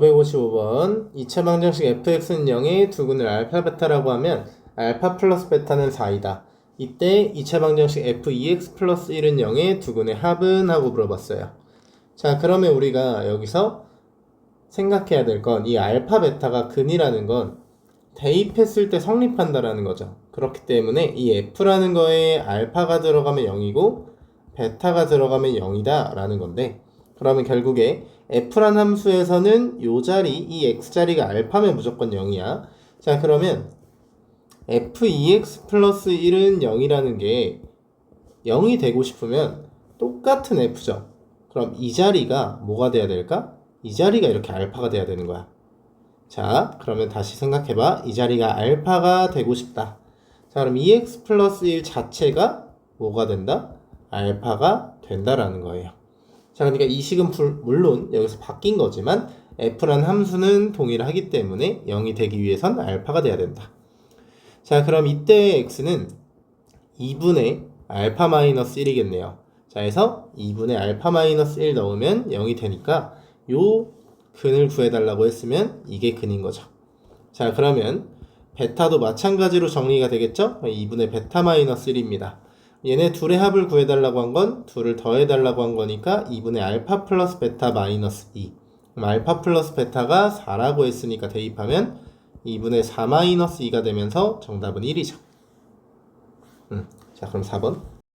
555번 이차 방정식 fx는 0의 두근을 알파 베타라고 하면 알파 플러스 베타는 4이다. 이때 이차 방정식 f2x 플러스 1은 0의 두근의 합은 하고 물어봤어요. 자 그러면 우리가 여기서 생각해야 될 건 이 알파 베타가 근이라는 건 대입했을 때 성립한다라는 거죠. 그렇기 때문에 이 f라는 거에 알파가 들어가면 0이고 베타가 들어가면 0이다 라는 건데 그러면 결국에 f란 함수에서는 요 자리 이 x 자리가 알파면 무조건 0이야. 자 그러면 f2x 플러스 1은 0이라는 게 0이 되고 싶으면 똑같은 f죠. 그럼 이 자리가 뭐가 돼야 될까? 이 자리가 이렇게 알파가 돼야 되는 거야. 자, 그러면 다시 생각해봐. 이 자리가 알파가 되고 싶다. 자, 그럼 2x 플러스 1 자체가 뭐가 된다? 알파가 된다라는 거예요. 자, 그러니까 이 식은 불- 물론 여기서 바뀐 거지만 f란 함수는 동일하기 때문에 0이 되기 위해선 알파가 돼야 된다. 자, 그럼 이때의 x는 2분의 알파 마이너스 1이겠네요. 자, 해서 2분의 알파 마이너스 1 넣으면 0이 되니까 요 근을 구해달라고 했으면 이게 근인 거죠. 자, 그러면 베타도 마찬가지로 정리가 되겠죠? 2분의 베타 마이너스 1입니다. 얘네 둘의 합을 구해달라고 한 건 둘을 더해달라고 한 거니까 2분의 알파 플러스 베타 마이너스 2. 그럼 알파 플러스 베타가 4라고 했으니까 대입하면 2분의 4 마이너스 2가 되면서 정답은 1이죠. 음, 자, 그럼 4번.